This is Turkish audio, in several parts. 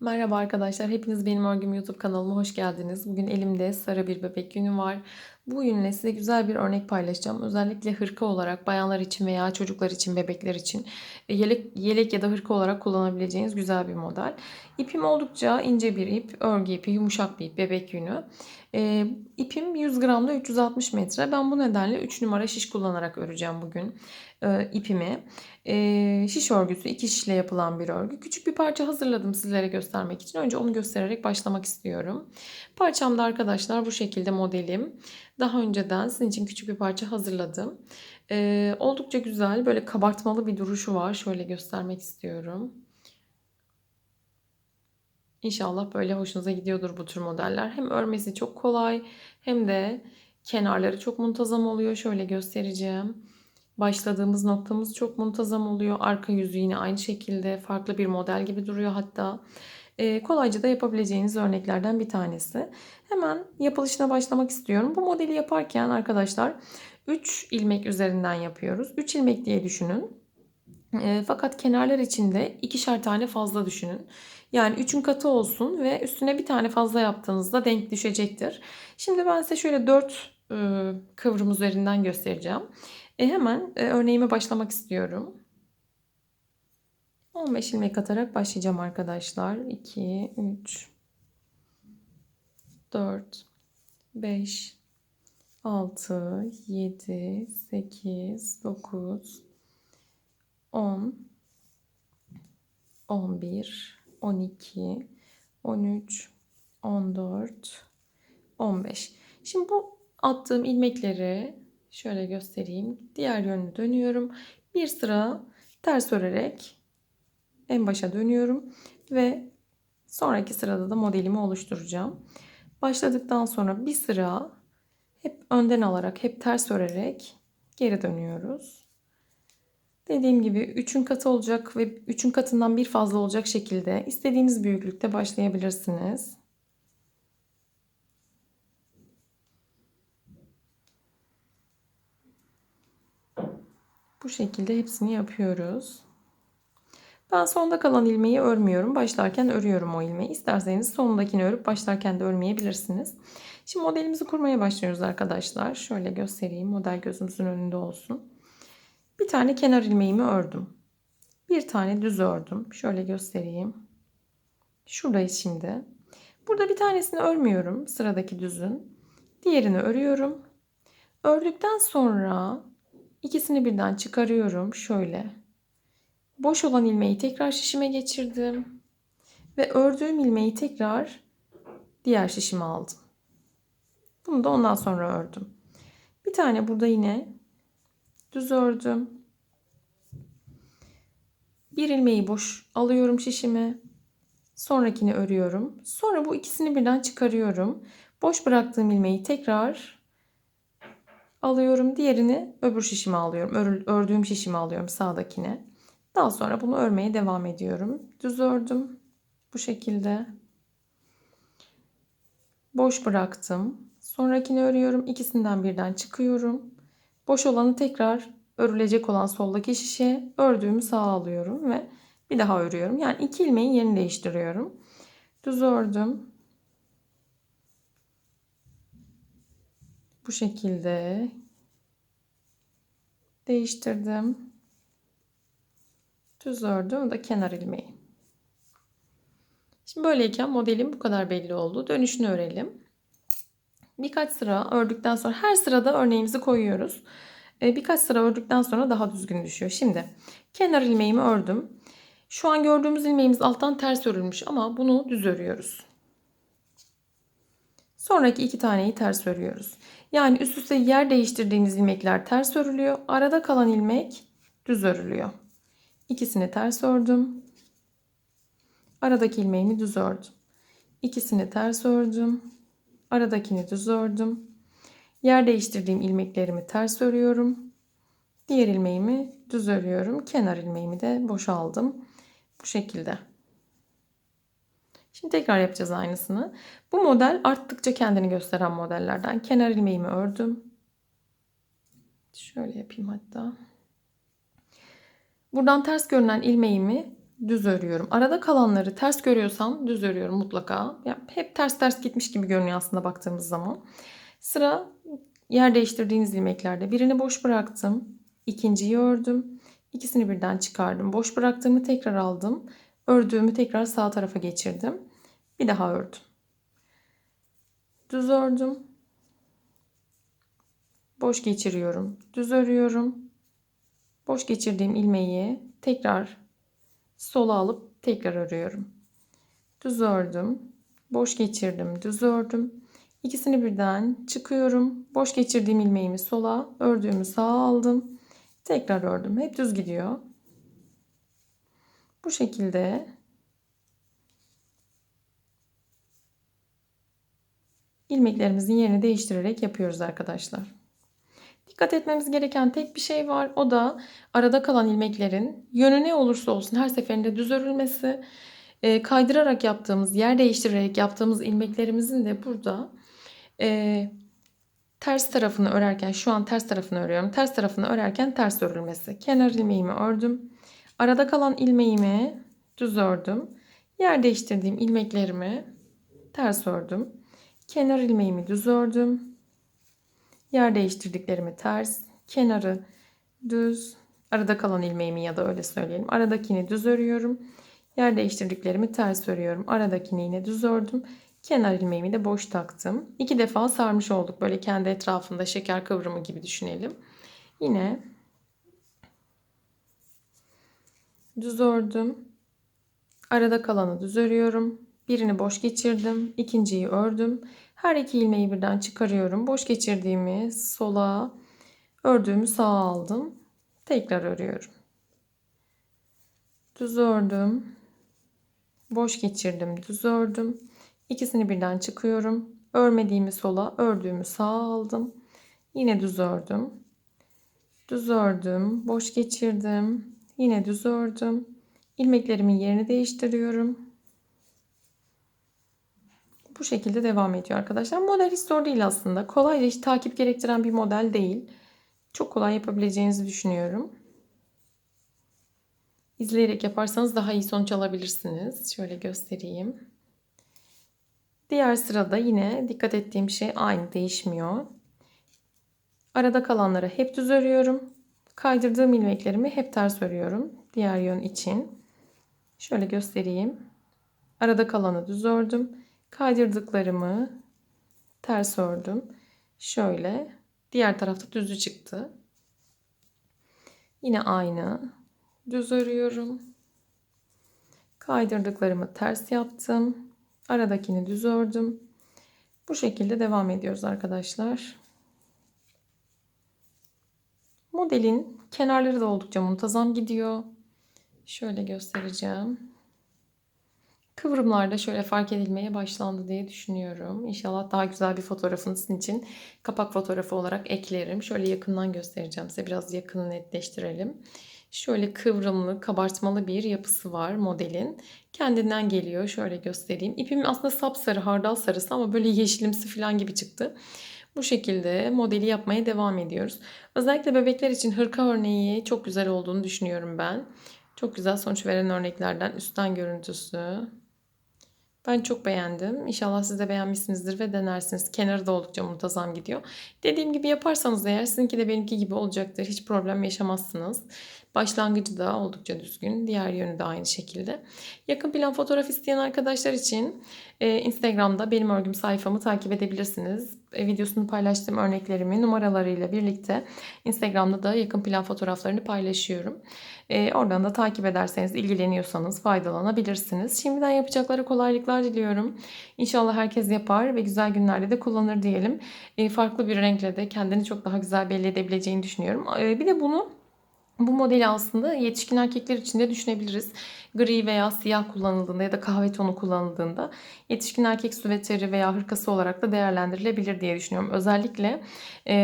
Merhaba arkadaşlar, hepiniz benim örgüm YouTube kanalıma hoş geldiniz. Bugün elimde sarı bir bebek günü var. Bu yünle size güzel bir örnek paylaşacağım. Özellikle hırka olarak bayanlar için veya çocuklar için, bebekler için e, yelek, yelek ya da hırka olarak kullanabileceğiniz güzel bir model. İpim oldukça ince bir ip, örgü ipi, yumuşak bir ip, bebek yünü. E, ipim 100 gramda 360 metre. Ben bu nedenle 3 numara şiş kullanarak öreceğim bugün e, ipimi. E, şiş örgüsü, iki şişle yapılan bir örgü. Küçük bir parça hazırladım sizlere göstermek için. Önce onu göstererek başlamak istiyorum. Parçamda arkadaşlar bu şekilde modelim. Daha önceden sizin için küçük bir parça hazırladım. E, oldukça güzel, böyle kabartmalı bir duruşu var. Şöyle göstermek istiyorum. İnşallah böyle hoşunuza gidiyordur bu tür modeller. Hem örmesi çok kolay hem de kenarları çok muntazam oluyor. Şöyle göstereceğim. Başladığımız noktamız çok muntazam oluyor. Arka yüzü yine aynı şekilde farklı bir model gibi duruyor hatta. Ee, kolayca da yapabileceğiniz örneklerden bir tanesi. Hemen yapılışına başlamak istiyorum. Bu modeli yaparken arkadaşlar 3 ilmek üzerinden yapıyoruz. 3 ilmek diye düşünün. E, fakat kenarlar için de ikişer tane fazla düşünün. Yani üçün katı olsun ve üstüne bir tane fazla yaptığınızda denk düşecektir. Şimdi ben size şöyle 4 e, kıvrım üzerinden göstereceğim. E, hemen e, örneğime başlamak istiyorum. 15 ilmek atarak başlayacağım arkadaşlar. 2, 3, 4, 5, 6, 7, 8, 9, 10, 11, 12, 13, 14, 15. Şimdi bu attığım ilmekleri şöyle göstereyim. Diğer yönünü dönüyorum. Bir sıra ters örerek en başa dönüyorum ve sonraki sırada da modelimi oluşturacağım. Başladıktan sonra bir sıra hep önden alarak, hep ters örerek geri dönüyoruz. Dediğim gibi 3'ün katı olacak ve 3'ün katından bir fazla olacak şekilde istediğiniz büyüklükte başlayabilirsiniz. Bu şekilde hepsini yapıyoruz. Ben sonda kalan ilmeği örmüyorum. Başlarken örüyorum o ilmeği. İsterseniz sondakini örüp başlarken de örmeyebilirsiniz. Şimdi modelimizi kurmaya başlıyoruz arkadaşlar. Şöyle göstereyim. Model gözümüzün önünde olsun. Bir tane kenar ilmeğimi ördüm. Bir tane düz ördüm. Şöyle göstereyim. Şuradayız şimdi. Burada bir tanesini örmüyorum. Sıradaki düzün. Diğerini örüyorum. Ördükten sonra ikisini birden çıkarıyorum. Şöyle. Boş olan ilmeği tekrar şişime geçirdim. Ve ördüğüm ilmeği tekrar diğer şişime aldım. Bunu da ondan sonra ördüm. Bir tane burada yine düz ördüm. Bir ilmeği boş alıyorum şişime. Sonrakini örüyorum. Sonra bu ikisini birden çıkarıyorum. Boş bıraktığım ilmeği tekrar alıyorum. Diğerini öbür şişime alıyorum. ördüğüm şişime alıyorum sağdakine. Daha sonra bunu örmeye devam ediyorum. Düz ördüm. Bu şekilde. Boş bıraktım. Sonrakini örüyorum. İkisinden birden çıkıyorum. Boş olanı tekrar örülecek olan soldaki şişe ördüğümü sağa alıyorum ve bir daha örüyorum. Yani iki ilmeğin yerini değiştiriyorum. Düz ördüm. Bu şekilde değiştirdim. Düz ördüm. Da kenar ilmeği. Şimdi böyleyken modelim bu kadar belli oldu. Dönüşünü örelim. Birkaç sıra ördükten sonra her sırada örneğimizi koyuyoruz. Ee, birkaç sıra ördükten sonra daha düzgün düşüyor. Şimdi kenar ilmeğimi ördüm. Şu an gördüğümüz ilmeğimiz alttan ters örülmüş ama bunu düz örüyoruz. Sonraki iki taneyi ters örüyoruz. Yani üst üste yer değiştirdiğimiz ilmekler ters örülüyor. Arada kalan ilmek düz örülüyor. İkisini ters ördüm. Aradaki ilmeğimi düz ördüm. İkisini ters ördüm. Aradakini düz ördüm. Yer değiştirdiğim ilmeklerimi ters örüyorum. Diğer ilmeğimi düz örüyorum. Kenar ilmeğimi de boşaldım. Bu şekilde. Şimdi tekrar yapacağız aynısını. Bu model arttıkça kendini gösteren modellerden. Kenar ilmeğimi ördüm. Şöyle yapayım hatta. Buradan ters görünen ilmeğimi düz örüyorum. Arada kalanları ters görüyorsam düz örüyorum mutlaka. Yani hep ters ters gitmiş gibi görünüyor aslında baktığımız zaman. Sıra yer değiştirdiğiniz ilmeklerde. Birini boş bıraktım. ikinciyi ördüm. İkisini birden çıkardım. Boş bıraktığımı tekrar aldım. Ördüğümü tekrar sağ tarafa geçirdim. Bir daha ördüm. Düz ördüm. Boş geçiriyorum. Düz örüyorum. Boş geçirdiğim ilmeği tekrar sola alıp tekrar örüyorum. Düz ördüm. Boş geçirdim. Düz ördüm. İkisini birden çıkıyorum. Boş geçirdiğim ilmeğimi sola, ördüğümü sağa aldım. Tekrar ördüm. Hep düz gidiyor. Bu şekilde ilmeklerimizin yerini değiştirerek yapıyoruz arkadaşlar. Dikkat etmemiz gereken tek bir şey var. O da arada kalan ilmeklerin yönü ne olursa olsun her seferinde düz örülmesi. E, kaydırarak yaptığımız, yer değiştirerek yaptığımız ilmeklerimizin de burada e, ters tarafını örerken, şu an ters tarafını örüyorum. Ters tarafını örerken ters örülmesi. Kenar ilmeğimi ördüm. Arada kalan ilmeğimi düz ördüm. Yer değiştirdiğim ilmeklerimi ters ördüm. Kenar ilmeğimi düz ördüm. Yer değiştirdiklerimi ters, kenarı düz, arada kalan ilmeğimi ya da öyle söyleyelim. Aradakini düz örüyorum. Yer değiştirdiklerimi ters örüyorum. Aradakini yine düz ördüm. Kenar ilmeğimi de boş taktım. İki defa sarmış olduk. Böyle kendi etrafında şeker kıvrımı gibi düşünelim. Yine düz ördüm. Arada kalanı düz örüyorum. Birini boş geçirdim. ikinciyi ördüm. Her iki ilmeği birden çıkarıyorum. Boş geçirdiğimi sola, ördüğümü sağa aldım. Tekrar örüyorum. Düz ördüm. Boş geçirdim, düz ördüm. İkisini birden çıkıyorum. Örmediğimi sola, ördüğümü sağa aldım. Yine düz ördüm. Düz ördüm, boş geçirdim. Yine düz ördüm. İlmeklerimin yerini değiştiriyorum. Bu şekilde devam ediyor arkadaşlar. Model hiç zor değil aslında. Kolayca hiç takip gerektiren bir model değil. Çok kolay yapabileceğinizi düşünüyorum. İzleyerek yaparsanız daha iyi sonuç alabilirsiniz. Şöyle göstereyim. Diğer sırada yine dikkat ettiğim şey aynı değişmiyor. Arada kalanları hep düz örüyorum. Kaydırdığım ilmeklerimi hep ters örüyorum. Diğer yön için. Şöyle göstereyim. Arada kalanı düz ördüm. Kaydırdıklarımı ters ördüm. Şöyle. Diğer tarafta düzü çıktı. Yine aynı. Düz örüyorum. Kaydırdıklarımı ters yaptım. Aradakini düz ördüm. Bu şekilde devam ediyoruz arkadaşlar. Modelin kenarları da oldukça muntazam gidiyor. Şöyle göstereceğim. Kıvrımlarda şöyle fark edilmeye başlandı diye düşünüyorum. İnşallah daha güzel bir fotoğrafını sizin için kapak fotoğrafı olarak eklerim. Şöyle yakından göstereceğim size. Biraz yakını netleştirelim. Şöyle kıvrımlı, kabartmalı bir yapısı var modelin. Kendinden geliyor. Şöyle göstereyim. İpim aslında sapsarı, hardal sarısı ama böyle yeşilimsi falan gibi çıktı. Bu şekilde modeli yapmaya devam ediyoruz. Özellikle bebekler için hırka örneği çok güzel olduğunu düşünüyorum ben. Çok güzel sonuç veren örneklerden üstten görüntüsü. Ben çok beğendim. İnşallah siz de beğenmişsinizdir ve denersiniz. Kenarı da oldukça muntazam gidiyor. Dediğim gibi yaparsanız eğer sizinki de benimki gibi olacaktır. Hiç problem yaşamazsınız. Başlangıcı da oldukça düzgün. Diğer yönü de aynı şekilde. Yakın plan fotoğraf isteyen arkadaşlar için e, Instagram'da benim örgüm sayfamı takip edebilirsiniz. E, videosunu paylaştığım örneklerimi numaralarıyla birlikte Instagram'da da yakın plan fotoğraflarını paylaşıyorum. E, oradan da takip ederseniz, ilgileniyorsanız faydalanabilirsiniz. Şimdiden yapacaklara kolaylıklar diliyorum. İnşallah herkes yapar ve güzel günlerde de kullanır diyelim. E, farklı bir renkle de kendini çok daha güzel belli edebileceğini düşünüyorum. E, bir de bunu bu modeli aslında yetişkin erkekler için de düşünebiliriz. Gri veya siyah kullanıldığında ya da kahve tonu kullanıldığında yetişkin erkek süveteri veya hırkası olarak da değerlendirilebilir diye düşünüyorum. Özellikle e,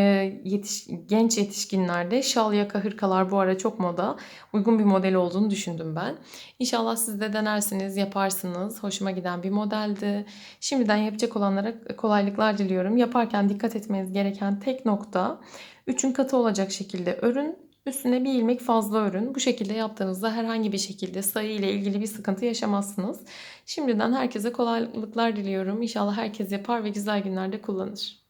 yetiş, genç yetişkinlerde şal yaka hırkalar bu ara çok moda. Uygun bir model olduğunu düşündüm ben. İnşallah siz de denersiniz, yaparsınız. Hoşuma giden bir modeldi. Şimdiden yapacak olanlara kolaylıklar diliyorum. Yaparken dikkat etmeniz gereken tek nokta üçün katı olacak şekilde örün Üstüne bir ilmek fazla örün. Bu şekilde yaptığınızda herhangi bir şekilde sayı ile ilgili bir sıkıntı yaşamazsınız. Şimdiden herkese kolaylıklar diliyorum. İnşallah herkes yapar ve güzel günlerde kullanır.